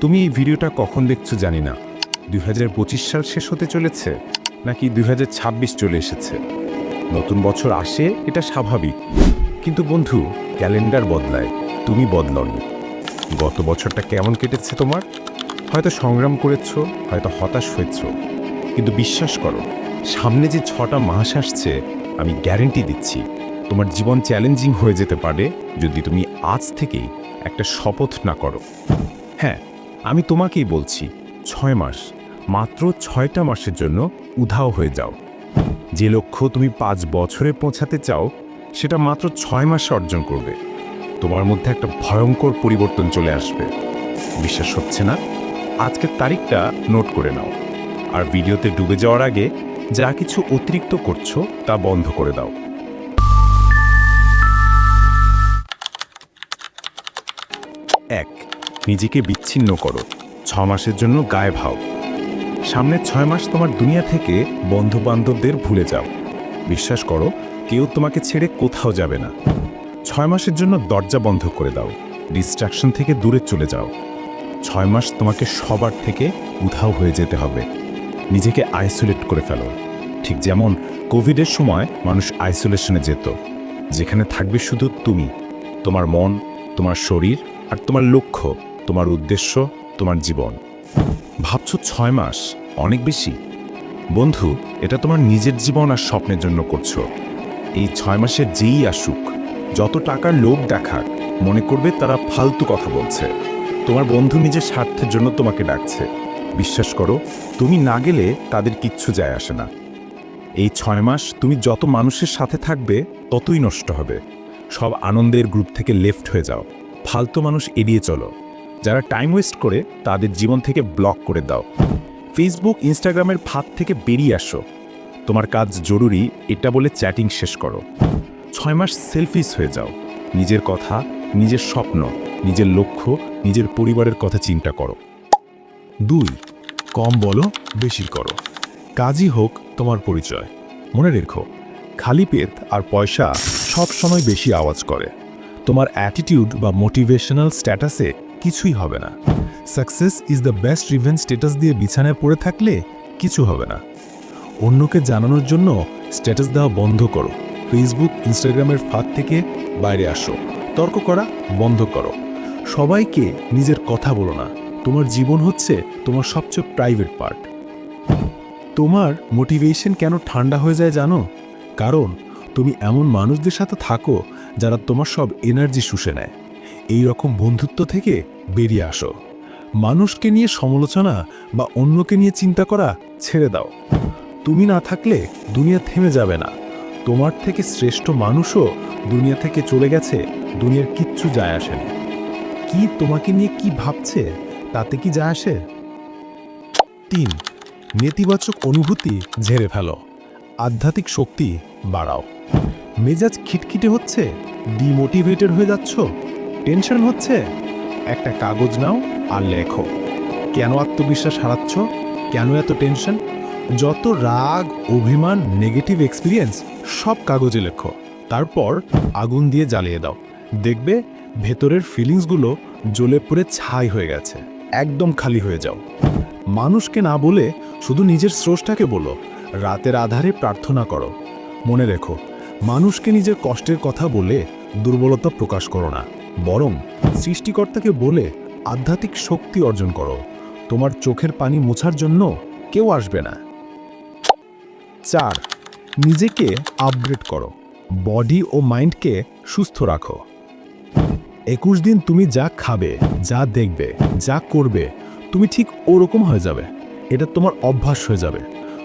তুমি এই ভিডিওটা কখন দেখছ জানি না। দুই হাজার পঁচিশ সাল শেষ হতে চলেছে, নাকি দুই হাজার ছাব্বিশ চলে এসেছে। নতুন বছর আসে, এটা স্বাভাবিক। কিন্তু বন্ধু, ক্যালেন্ডার বদলায়, তুমি বদলাওনি গত বছরটা কেমন কেটেছে তোমার? হয়তো সংগ্রাম করেছ, হয়তো হতাশ হয়েছ। কিন্তু বিশ্বাস করো, সামনে যে ছটা মাস আসছে, আমি গ্যারেন্টি দিচ্ছি, তোমার জীবন চ্যালেঞ্জিং হয়ে যেতে পারে যদি তুমি আজ থেকেই একটা শপথ না করো। হ্যাঁ আমি তোমাকেই বলছি, ছয় মাস, মাত্র ছয়টা মাসের জন্য উধাও হয়ে যাও। যে লক্ষ্য তুমি পাঁচ বছরে পৌঁছাতে চাও, সেটা মাত্র ছয় মাসে অর্জন করবে। তোমার মধ্যে একটা ভয়ঙ্কর পরিবর্তন চলে আসবে। বিশ্বাস হচ্ছে না? আজকের তারিখটা নোট করে নাও। আর ভিডিওতে ডুবে যাওয়ার আগে যা কিছু অতিরিক্ত করছ, তা বন্ধ করে দাও। এক নিজেকে বিচ্ছিন্ন করো। ছ মাসের জন্য গায়ে ভাও সামনের ছয় মাস তোমার দুনিয়া থেকে বন্ধু বান্ধবদের ভুলে যাও। বিশ্বাস করো, কেউ তোমাকে ছেড়ে কোথাও যাবে না। ছয় মাসের জন্য দরজা বন্ধ করে দাও। ডিস্ট্রাকশন থেকে দূরে চলে যাও। ছয় মাস তোমাকে সবার থেকে উধাও হয়ে যেতে হবে। নিজেকে আইসোলেট করে ফেলো। ঠিক যেমন কোভিডের সময় মানুষ আইসোলেশনে যেত। যেখানে থাকবে শুধু তুমি। তোমার মন, তোমার শরীর আর তোমার লক্ষ্য। তোমার উদ্দেশ্য, তোমার জীবন। ভাবছ ছয় মাস, অনেক বেশি। বন্ধু, এটা তোমার নিজের জীবন আর স্বপ্নের জন্য করছ। এই ছয় মাসের যেই আসুক, যত টাকার লোভ দেখাক মনে করবে তারা ফালতু কথা বলছে। তোমার বন্ধু নিজের স্বার্থের জন্য তোমাকে ডাকছে। বিশ্বাস করো, তুমি না গেলে তাদের কিচ্ছু যায় আসে না। এই ছয় মাস তুমি যত মানুষের সাথে থাকবে, ততই নষ্ট হবে। সব আনন্দের গ্রুপ থেকে লেফট হয়ে যাও। ফালতু মানুষ এড়িয়ে চলো। যারা টাইম ওয়েস্ট করে, তাদের জীবন থেকে ব্লক করে দাও। ফেসবুক ইনস্টাগ্রামের ফাঁদ থেকে বেরিয়ে আসো। তোমার কাজ জরুরি, এটা বলে চ্যাটিং শেষ করো। ছয় মাস সেলফিস হয়ে যাও। নিজের কথা, নিজের স্বপ্ন, নিজের লক্ষ্য, নিজের পরিবারের কথা চিন্তা করো। দুই, কম বলো, বেশি করো। কাজই হোক তোমার পরিচয়। মনে রেখো, খালি পেট আর পয়সা সব সময় বেশি আওয়াজ করে। তোমার অ্যাটিটিউড বা মোটিভেশনাল স্ট্যাটাসে কিছুই হবে না। Success is the best revenge status দিয়ে বিছানায় পড়ে থাকলে কিছু হবে না। অন্যকে জানানোর জন্য স্ট্যাটাস দেওয়া বন্ধ করো। ফেসবুক ইনস্টাগ্রামের ফাঁদ থেকে বাইরে আসো। তর্ক করা বন্ধ করো। সবাইকে নিজের কথা বলো না। তোমার জীবন হচ্ছে তোমার সবচেয়ে প্রাইভেট পার্ট তোমার মোটিভেশন কেন ঠান্ডা হয়ে যায় জানো? কারণ তুমি এমন মানুষদের সাথে থাকো যারা তোমার সব এনার্জি শুষে নেয়। এই রকম বন্ধুত্ব থেকে বেরিয়ে আসো। মানুষকে নিয়ে সমালোচনা বা অন্যকে নিয়ে চিন্তা করা ছেড়ে দাও। তুমি না থাকলে দুনিয়া থেমে যাবে না। তোমার থেকে শ্রেষ্ঠ মানুষও দুনিয়া থেকে চলে গেছে, দুনিয়ার কিচ্ছু যায় আসে না। কি তোমাকে নিয়ে কি ভাবছে, তাতে কি যায় আসে? তিন, নেতিবাচক অনুভূতি ঝেড়ে ফেলো। আধ্যাত্মিক শক্তি বাড়াও। মেজাজ খিটখিটে হচ্ছে ডিমোটিভেটেড হয়ে যাচ্ছ। টেনশন হচ্ছে? একটা কাগজ নাও আর লেখো। কেন আত্মবিশ্বাস হারাচ্ছ? কেন এত টেনশন? যত রাগ, অভিমান নেগেটিভ এক্সপিরিয়েন্স সব কাগজে লেখো। তারপর আগুন দিয়ে জ্বালিয়ে দাও। দেখবে ভেতরের ফিলিংসগুলো জ্বলে পুড়ে ছাই হয়ে গেছে। একদম খালি হয়ে যাও। মানুষকে না বলে শুধু নিজের স্রষ্টাকে বলো। রাতের আধারে প্রার্থনা করো। মনে রেখো, মানুষকে নিজের কষ্টের কথা বলে দুর্বলতা প্রকাশ করো না। বরং সৃষ্টিকর্তাকে বলে আধ্যাত্মিক শক্তি অর্জন করো। তোমার চোখের পানি মোছার জন্য কেউ আসবে না। চার, নিজেকে আপগ্রেড করো। বডি ও মাইন্ডকে সুস্থ রাখো। একুশ দিন তুমি যা খাবে, যা দেখবে, যা করবে, তুমি ঠিক ওরকম হয়ে যাবে। এটা তোমার অভ্যাস হয়ে যাবে।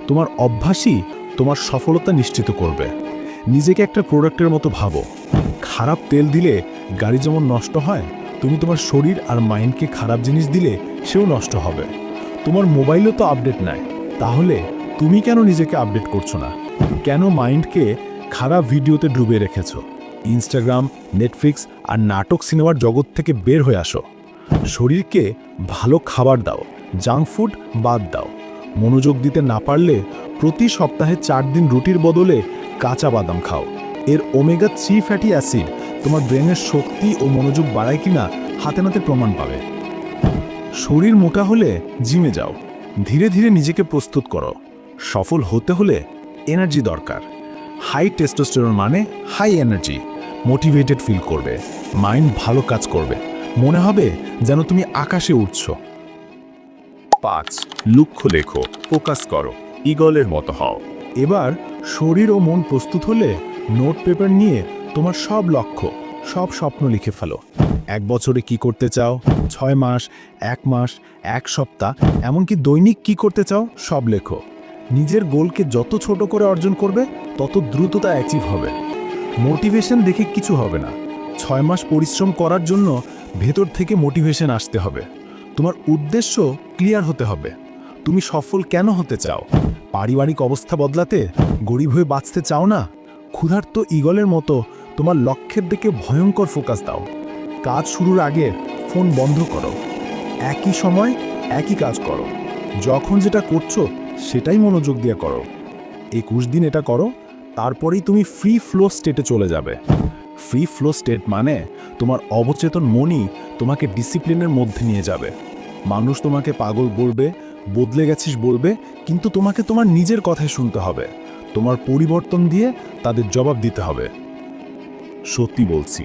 তোমার অভ্যাসই তোমার সফলতা নিশ্চিত করবে। নিজেকে একটা প্রোডাক্টের মতো ভাবো। খারাপ তেল দিলে গাড়ি যেমন নষ্ট হয়, তুমি তোমার শরীর আর মাইন্ডকে খারাপ জিনিস দিলে সেও নষ্ট হবে। তোমার মোবাইলও তো আপডেট নেয় তাহলে তুমি কেন নিজেকে আপডেট করছ না? কেন মাইন্ডকে খারাপ ভিডিওতে ডুবে রেখেছো? ইনস্টাগ্রাম, নেটফ্লিক্স আর নাটক সিনেমার জগৎ থেকে বের হয়ে আসো। শরীরকে ভালো খাবার দাও, জাঙ্ক ফুড বাদ দাও। মনোযোগ দিতে না পারলে প্রতি সপ্তাহে চার দিন রুটির বদলে কাঁচা বাদাম খাও। এর ওমেগা থ্রি ফ্যাটি অ্যাসিড তোমার ব্রেনের শক্তি ও মনোযোগ বাড়ায় কিনা হাতে নাতে প্রমাণ পাবে। শরীর মোটা হলে জিমে যাও। ধীরে ধীরে নিজেকে প্রস্তুত করো। সফল হতে হলে এনার্জি দরকার। হাই টেস্টোস্টেরন মানে হাই এনার্জি মোটিভেটেড ফিল করবে। মাইন্ড ভালো কাজ করবে। মনে হবে যেন তুমি আকাশে উঠছো পাঁচ, লক্ষ্য লেখো ফোকাস করো ইগলের মতো হও। এবার শরীর ও মন প্রস্তুত হলে নোট পেপার নিয়ে তোমার সব লক্ষ্য, সব স্বপ্ন লিখে ফেলো। এক বছরে কি করতে চাও? ছয় মাস, এক মাস, এক সপ্তাহ, এমনকি দৈনিক কি করতে চাও? সব লেখো। নিজের গোলকে যত ছোট করে অর্জন করবে, তত দ্রুত তা অ্যাচিভ হবে। মোটিভেশন দেখে কিছু হবে না। ছয় মাস পরিশ্রম করার জন্য ভেতর থেকে মোটিভেশন আসতে হবে। তোমার উদ্দেশ্য ক্লিয়ার হতে হবে। তুমি সফল কেন হতে চাও? পারিবারিক অবস্থা বদলাতে গরিব হয়ে বাঁচতে চাও না? ক্ষুধার্ত ইগলের মতো তোমার লক্ষ্যের দিকে ভয়ঙ্কর ফোকাস দাও। কাজ শুরুর আগে ফোন বন্ধ করো। একই সময় একই কাজ করো। যখন যেটা করছ, সেটাই মনোযোগ দিয়ে করো। একুশ দিন এটা করো, তারপরেই তুমি ফ্রি ফ্লো স্টেটে চলে যাবে। ফ্রি ফ্লো স্টেট মানে তোমার অবচেতন মনই তোমাকে ডিসিপ্লিনের মধ্যে নিয়ে যাবে। মানুষ তোমাকে পাগল বলবে, বদলে গেছিস বলবে, কিন্তু তোমাকে তোমার নিজের কথায় শুনতে হবে। তোমার পরিবর্তন দিয়ে তাদের জবাব দিতে হবে। সত্যি বলছি,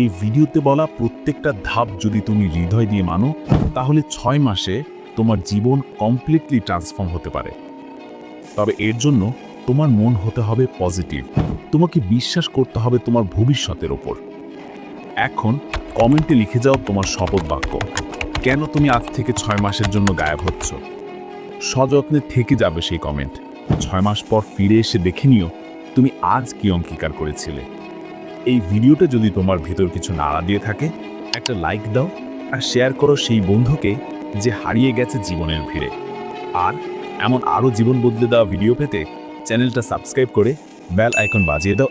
এই ভিডিওতে বলা প্রত্যেকটা ধাপ যদি তুমি হৃদয় দিয়ে মানো, তাহলে ছয় মাসে তোমার জীবন কমপ্লিটলি ট্রান্সফর্ম হতে পারে। তবে এর জন্য তোমার মন হতে হবে পজিটিভ তোমাকে বিশ্বাস করতে হবে তোমার ভবিষ্যতের ওপর। এখন কমেন্টে লিখে যাও তোমার শপথ বাক্য, কেন তুমি আজ থেকে ছয় মাসের জন্য গায়েব হচ্ছ? সযত্নে থেকে যাবে সেই কমেন্ট ছয় মাস পর ফিরে এসে দেখে নিও তুমি আজ কি অঙ্গীকার করেছিলে। এই ভিডিওটা যদি তোমার ভেতর কিছু নাড়া দিয়ে থাকে, একটা লাইক দাও আর শেয়ার করো সেই বন্ধুকে যে হারিয়ে গেছে জীবনের ভিড়ে। আর এমন আরও জীবন বদলে দেওয়া ভিডিও পেতে চ্যানেলটা সাবস্ক্রাইব করে বেল আইকন বাজিয়ে দাও